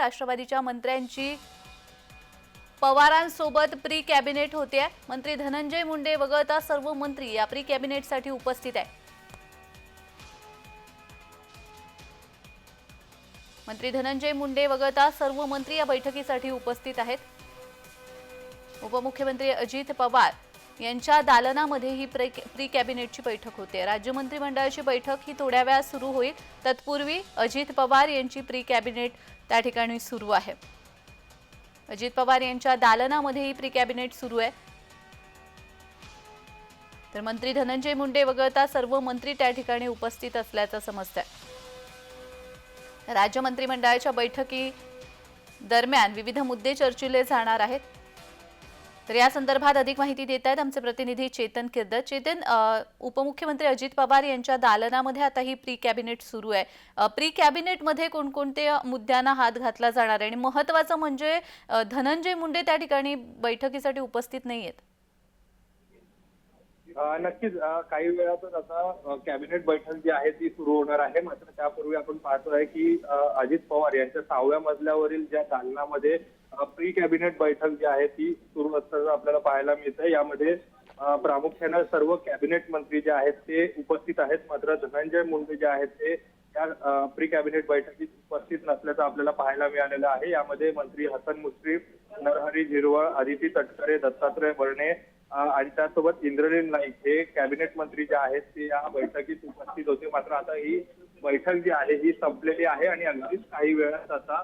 राष्ट्रवादीच्या मंत्र्यांची पवारांसोबत pre cabinet होते. मंत्री धनंजय मुंडे वगळता सर्व मंत्री या प्री कॅबिनेटसाठी उपस्थित आहे मंत्री धनंजय मुंडे वगळता सर्व मंत्री या बैठकीसाठी उपस्थित आहेत. उपमुख्यमंत्री अजित पवार यांच्या दालनामध्ये ही प्रे प्री कॅबिनेटची बैठक होते. राज्य मंत्रिमंडळाची बैठक ही थोड्या वेळात सुरू होईल. तत्पूर्वी अजित पवार यांची प्री कॅबिनेट त्या ठिकाणी सुरू आहे. अजित पवार यांच्या दालनामध्ये ही प्री कॅबिनेट सुरू आहे. तर मंत्री धनंजय मुंडे वगळता सर्व मंत्री त्या ठिकाणी उपस्थित असल्याचं समजतंय. राज्य मंत्रिमंडळाच्या बैठकी दरम्यान विविध मुद्दे चर्चिले जाणार आहेत. तर या संदर्भात अधिक माहिती देत आहेत आमचे प्रतिनिधी चेतन किर्दत चेतन उपमुख्यमंत्री अजित पवार यांच्या दालनामध्ये आता ही प्री कॅबिनेट सुरू आहे. प्री कॅबिनेटमध्ये कोणकोणत्या मुद्द्यांना हात घातला जाणार आहे? आणि महत्वाचं म्हणजे धनंजय मुंडे त्या ठिकाणी बैठकीसाठी उपस्थित नाही आहेत नक्कीच काही वेळातच आता कॅबिनेट बैठक जी आहे ती सुरू होणार आहे. मात्र त्यापूर्वी आपण पाहतोय की अजित पवार यांच्या सहाव्या मजल्यावरील ज्या दालनामध्ये प्री कॅबिनेट बैठक जी आहे ती सुरू असताना आपल्याला पाहायला मिळते यामध्ये प्रामुख्यानं सर्व कॅबिनेट मंत्री जे आहेत ते उपस्थित आहेत. मात्र धनंजय मुंडे जे आहेत ते या प्री कॅबिनेट बैठकीत उपस्थित नसल्याचं आपल्याला पाहायला मिळालेलं आहे. यामध्ये मंत्री हसन मुश्रीफ नरहरी झिरवळ आदिती तटकरे दत्तात्रय बर्णे आणि त्यासोबत इंद्रनील नाईक हे कॅबिनेट मंत्री जे आहेत ते या बैठकीत उपस्थित होते. मात्र आता ही बैठक जी आहे ही संपलेली आहे आणि अगदीच काही वेळात आता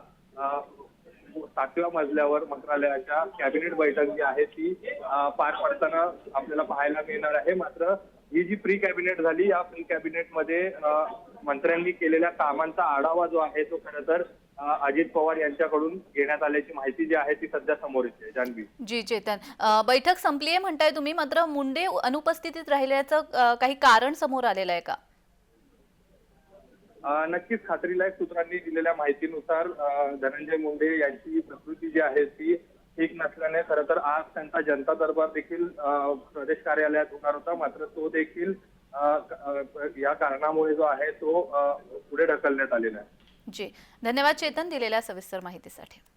सातव्या मजल्यावर मंत्रालयाच्या कॅबिनेट बैठक जी आहे ती पार पडताना आपल्याला पाहायला मिळणार आहे. मात्र ही जी प्री कॅबिनेट झाली या प्री कॅबिनेटमध्ये मंत्र्यांनी केलेल्या कामांचा आढावा जो आहे तो खरं तर अजित पवार यांच्याकडून घेण्यात आल्याची माहिती जी आहे ती सध्या समोर येते. जान्हवी जी चेतन. बैठक संपली आहे म्हणताय तुम्ही मात्र मुंडे अनुपस्थितीत राहिल्याचं काही कारण समोर आलेलं आहे का नक्कीच खात्रीलायक सूत्रांनी दिलेल्या माहितीनुसार धनंजय मुंडे यांची प्रकृती जी आहे ती खरं तर आज त्यांचा जनता दरबार देखील प्रदेश कार्यालयात होणार होता. मात्र तो देखील या कारणामुळे जो आहे तो पुढे ढकलण्यात आलेला आहे. जी. धन्यवाद चेतन दिलेल्या सविस्तर माहितीसाठी.